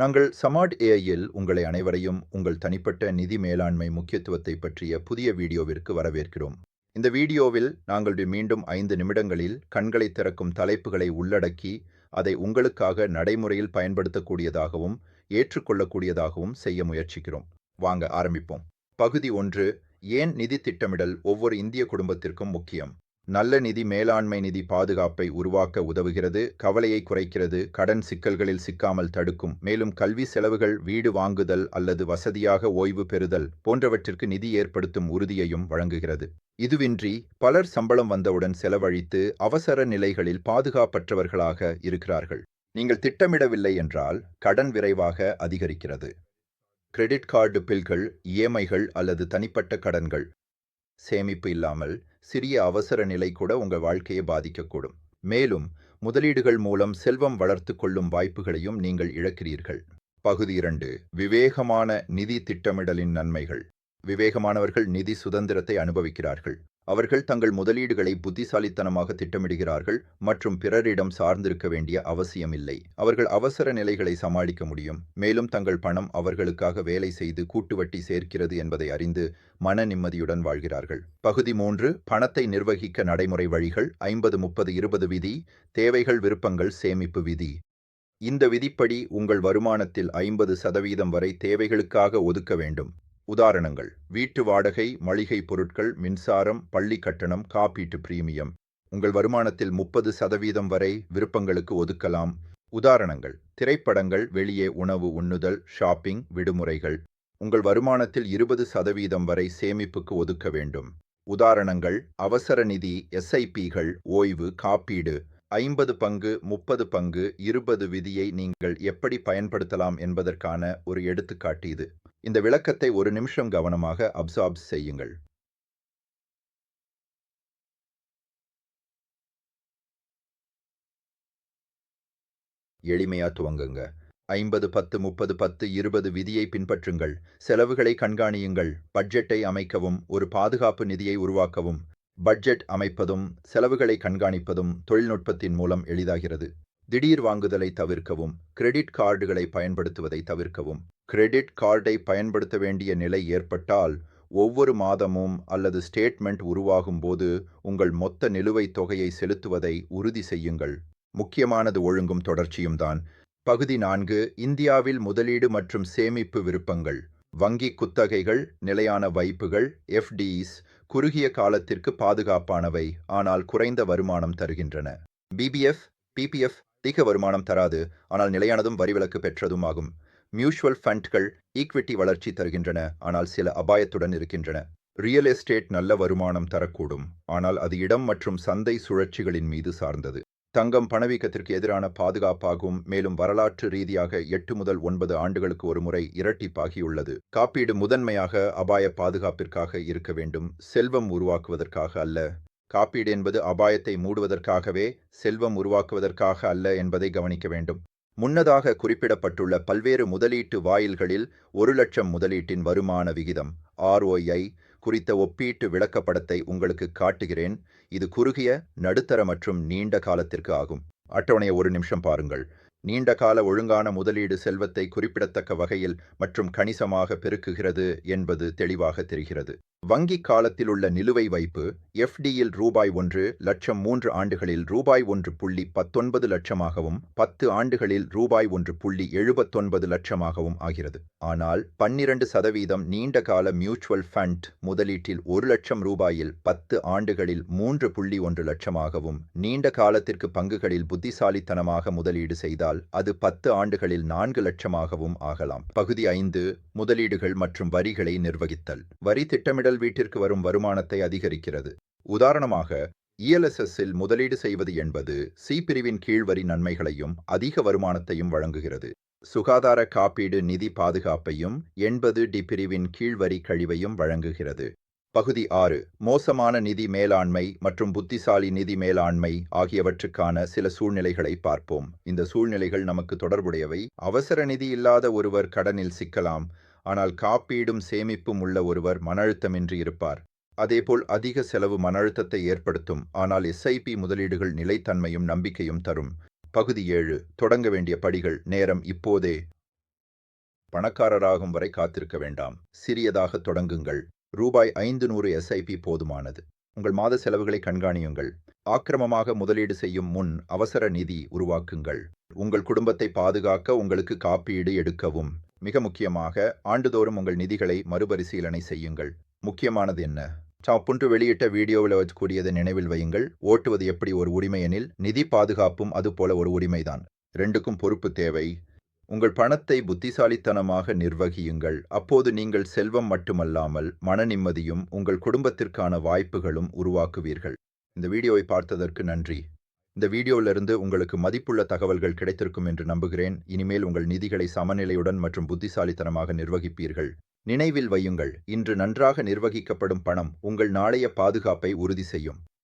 நாங்கள் சமாட் ஏஐயில் உங்களை அனைவரையும் உங்கள் தனிப்பட்ட நிதி மேலாண்மை முக்கியத்துவத்தை பற்றிய புதிய வீடியோவிற்கு வரவேற்கிறோம். இந்த வீடியோவில் நாங்கள் மீண்டும் ஐந்து நிமிடங்களில் கண்களை திறக்கும் தலைப்புகளை உள்ளடக்கி அதை உங்களுக்காக நடைமுறையில் பயன்படுத்தக்கூடியதாகவும் ஏற்றுக்கொள்ளக்கூடியதாகவும் செய்ய முயற்சிக்கிறோம். வாங்க ஆரம்பிப்போம். பகுதி ஒன்று ஏன் நிதி திட்டமிடல் ஒவ்வொரு இந்திய குடும்பத்திற்கும் முக்கியம்? நல்ல நிதி மேலாண்மை நிதி பாதுகாப்பை உருவாக்க உதவுகிறது கவலையை குறைக்கிறது கடன் சிக்கல்களில் சிக்காமல் தடுக்கும். மேலும் கல்வி செலவுகள் வீடு வாங்குதல் அல்லது வசதியாக ஓய்வு பெறுதல் போன்றவற்றிற்கு நிதி ஏற்படுத்தும் உறுதியையும் வழங்குகிறது. இதுவின்றி பலர் சம்பளம் வந்தவுடன் செலவழித்து அவசர நிலைகளில் பாதுகாப்பற்றவர்களாக இருக்கிறார்கள். நீங்கள் திட்டமிடவில்லை என்றால் கடன் விரைவாக அதிகரிக்கிறது. கிரெடிட் கார்டு பில்கள் இஎம்ஐகள் அல்லது தனிப்பட்ட கடன்கள் சேமிப்பு இல்லாமல் சிறிய அவசர நிலை கூட உங்கள் வாழ்க்கையை பாதிக்கக்கூடும். மேலும் முதலீடுகள் மூலம் செல்வம் வளர்த்து கொள்ளும் வாய்ப்புகளையும் நீங்கள் இழக்கிறீர்கள். பகுதி இரண்டு விவேகமான நிதி திட்டமிடலின் நன்மைகள். விவேகமானவர்கள் நிதி சுதந்திரத்தை அனுபவிக்கிறார்கள். அவர்கள் தங்கள் முதலீடுகளை புத்திசாலித்தனமாக திட்டமிடுகிறார்கள் மற்றும் பிறரிடம் சார்ந்திருக்க வேண்டிய அவசியமில்லை. அவர்கள் அவசர நிலைகளை சமாளிக்க முடியும். மேலும் தங்கள் பணம் அவர்களுக்காக வேலை செய்து கூட்டுவட்டி சேர்க்கிறது என்பதை அறிந்து மன நிம்மதியுடன் வாழ்கிறார்கள். பகுதி மூன்று பணத்தை நிர்வகிக்க நடைமுறை வழிகள் ஐம்பது முப்பது இருபது விதி தேவைகள் விருப்பங்கள் சேமிப்பு விதி. இந்த விதிப்படி உங்கள் வருமானத்தில் ஐம்பது சதவீதம் வரை தேவைகளுக்காக ஒதுக்க வேண்டும். உதாரணங்கள். வீட்டு வாடகை மளிகை பொருட்கள் மின்சாரம் பள்ளி கட்டணம் காப்பீட்டு பிரீமியம். உங்கள் வருமானத்தில் முப்பது சதவீதம் வரை விருப்பங்களுக்கு ஒதுக்கலாம். உதாரணங்கள். திரைப்படங்கள் வெளியே உணவு உண்ணுதல் ஷாப்பிங் விடுமுறைகள். உங்கள் வருமானத்தில் இருபது சதவீதம் வரை சேமிப்புக்கு ஒதுக்க வேண்டும். உதாரணங்கள். அவசர நிதி எஸ்ஐபிகள் ஓய்வு காப்பீடு. ஐம்பது பங்கு முப்பது பங்கு இருபது விதியை நீங்கள் எப்படி பயன்படுத்தலாம் என்பதற்கான ஒரு எடுத்துக்காட்டு இது. இந்த விளக்கத்தை ஒரு நிமிஷம் கவனமாக அப்சார்ப் செய்யுங்கள். எளிமையா துவங்குங்க. ஐம்பது பத்து முப்பது பத்து இருபது விதியை பின்பற்றுங்கள். செலவுகளை கண்காணியுங்கள். பட்ஜெட்டை அமைக்கவும். ஒரு பாதுகாப்பு நிதியை உருவாக்கவும். பட்ஜெட் அமைப்பதும் செலவுகளை கண்காணிப்பதும் தொழில்நுட்பத்தின் மூலம் எளிதாகிறது. திடீர் வாங்குதலை தவிர்க்கவும். கிரெடிட் கார்டுகளை பயன்படுத்துவதை தவிர்க்கவும். கிரெடிட் கார்டை பயன்படுத்த வேண்டிய நிலை ஏற்பட்டால் ஒவ்வொரு மாதமும் அல்லது ஸ்டேட்மெண்ட் உருவாகும் போது உங்கள் மொத்த நிலுவைத் தொகையை செலுத்துவதை உறுதி செய்யுங்கள். முக்கியமானது ஒழுங்கும் தொடர்ச்சியும் தான். பகுதி நான்கு இந்தியாவில் முதலீடு மற்றும் சேமிப்பு விருப்பங்கள். வங்கி குத்தகைகள் நிலையான வைப்புகள் எஃப்டிஸ் குறுகிய காலத்திற்கு பாதுகாப்பானவை ஆனால் குறைந்த வருமானம் தருகின்றன. பிபிஎஃப் பிபிஎஃப் அதிக வருமானம் தராது ஆனால் நிலையானதும் வரிவிலக்கு பெற்றதும் ஆகும். மியூச்சுவல் ஃபண்ட்கள் ஈக்விட்டி வளர்ச்சி தருகின்றன. ஆனால் சில அபாயத்துடன் இருக்கின்றன. ரியல் எஸ்டேட் நல்ல வருமானம் தரக்கூடும். ஆனால் அது இடம் மற்றும் சந்தை சுழற்சிகளின் மீது சார்ந்தது. தங்கம் பணவீக்கத்திற்கு எதிரான பாதுகாப்பாகும். மேலும் வரலாற்று ரீதியாக எட்டு முதல் ஒன்பது ஆண்டுகளுக்கு ஒரு முறை இரட்டிப்பாகியுள்ளது. காப்பீடு முதன்மையாக அபாய பாதுகாப்பிற்காக இருக்க வேண்டும். செல்வம் உருவாக்குவதற்காக அல்ல. காப்பீடு என்பது அபாயத்தை மூடுவதற்காகவே செல்வம் உருவாக்குவதற்காக அல்ல என்பதை கவனிக்க வேண்டும். முன்னதாக குறிப்பிடப்பட்டுள்ள பல்வேறு முதலீட்டு வாயில்களில் ஒரு லட்சம் முதலீட்டின் வருமான விகிதம் ஆர்ஓஐ குறித்த ஒப்பீட்டு விளக்கப்படத்தை உங்களுக்கு காட்டுகிறேன். இது குறுகிய நடுத்தர மற்றும் நீண்ட காலத்திற்கு ஆகும். அட்டவணையை ஒரு நிமிஷம் பாருங்கள். நீண்ட கால ஒழுங்கான முதலீடு செல்வத்தை குறிப்பிடத்தக்க வகையில் மற்றும் கணிசமாக பெருக்குகிறது என்பது தெளிவாக தெரிகிறது. வங்கி காலத்தில் உள்ள நிலுவை வைப்பு எஃப்டியில் ரூபாய் ஒன்று லட்சம் மூன்று ஆண்டுகளில் ரூபாய் ஒன்று புள்ளி பத்தொன்பது லட்சமாகவும் பத்து ஆண்டுகளில் ரூபாய் ஒன்று புள்ளி எழுபத்தொன்பது லட்சமாகவும் ஆகிறது. ஆனால் பன்னிரண்டு சதவீதம் நீண்ட கால மியூச்சுவல் ஃபண்ட் முதலீட்டில் ஒரு லட்சம் ரூபாயில் பத்து ஆண்டுகளில் மூன்று புள்ளி ஒன்று லட்சமாகவும் நீண்ட காலத்திற்கு பங்குகளில் புத்திசாலித்தனமாக முதலீடு செய்தால் அது பத்து ஆண்டுகளில் நான்கு லட்சமாகவும் ஆகலாம். பகுதி ஐந்து முதலீடுகள் மற்றும் வரிகளை நிர்வகித்தல். வரி திட்டமிடல் வீட்டிற்கு வரும் வருமானத்தை அதிகரிக்கிறது. உதாரணமாக இஎல்எஸ்எஸ்ஸில் முதலீடு செய்வது என்பது சி பிரிவின் கீழ் வரி நன்மைகளையும் அதிக வருமானத்தையும் வழங்குகிறது. சுகாதார காப்பீடு நிதி பாதுகாப்பையும் எண்பது டி பிரிவின் கீழ் வரி கழிவையும் வழங்குகிறது. பகுதி ஆறு மோசமான நிதி மேலாண்மை மற்றும் புத்திசாலி நிதி மேலாண்மை ஆகியவற்றுக்கான சில சூழ்நிலைகளை பார்ப்போம். இந்த சூழ்நிலைகள் நமக்கு தொடர்புடையவை. அவசர நிதி இல்லாத ஒருவர் கடனில் சிக்கலாம். ஆனால் காப்பீடும் சேமிப்பும் உள்ள ஒருவர் மன அழுத்தமின்றி இருப்பார். அதேபோல் அதிக செலவு மன அழுத்தத்தை ஏற்படுத்தும் ஆனால் எஸ்ஐபி முதலீடுகள் நிலைத்தன்மையும் நம்பிக்கையும் தரும். பகுதி ஏழு தொடங்க வேண்டிய படிகள் நேரம் இப்போதே. பணக்காரராகும் வரை காத்திருக்க வேண்டாம். சிறியதாக தொடங்குங்கள். ரூபாய் ஐந்து நூறு எஸ்ஐபி போதுமானது. உங்கள் மாத செலவுகளை கண்காணியுங்கள். ஆக்கிரமமாக முதலீடு செய்யும் முன் அவசர நிதி உருவாக்குங்கள். உங்கள் குடும்பத்தை பாதுகாக்க உங்களுக்கு காப்பீடு எடுக்கவும். மிக முக்கியமாக ஆண்டுதோறும் உங்கள் நிதிகளை மறுபரிசீலனை செய்யுங்கள். முக்கியமானது என்ன? சாப்புன்று வெளியிட்ட வீடியோவில் கூடியதை நினைவில் வையுங்கள். ஓட்டுவது எப்படி ஒரு உரிமை எனில் நிதி பாதுகாப்பும் அதுபோல ஒரு உரிமைதான். ரெண்டுக்கும் பொறுப்பு தேவை. உங்கள் பணத்தை புத்திசாலித்தனமாக நிர்வகியுங்கள். அப்போது நீங்கள் செல்வம் மட்டுமல்லாமல் மன நிம்மதியும் உங்கள் குடும்பத்திற்கான வாய்ப்புகளும் உருவாக்குவீர்கள். இந்த வீடியோவை பார்த்ததற்கு நன்றி. இந்த வீடியோவிலிருந்து உங்களுக்கு மதிப்புள்ள தகவல்கள் கிடைத்திருக்கும் என்று நம்புகிறேன். இனிமேல் உங்கள் நிதிகளை சமநிலையுடன் மற்றும் புத்திசாலித்தனமாக நிர்வகிப்பீர்கள். நினைவில் வையுங்கள். இன்று நன்றாக நிர்வகிக்கப்படும் பணம் உங்கள் நாளைய பாதுகாப்பை உறுதி செய்யும்.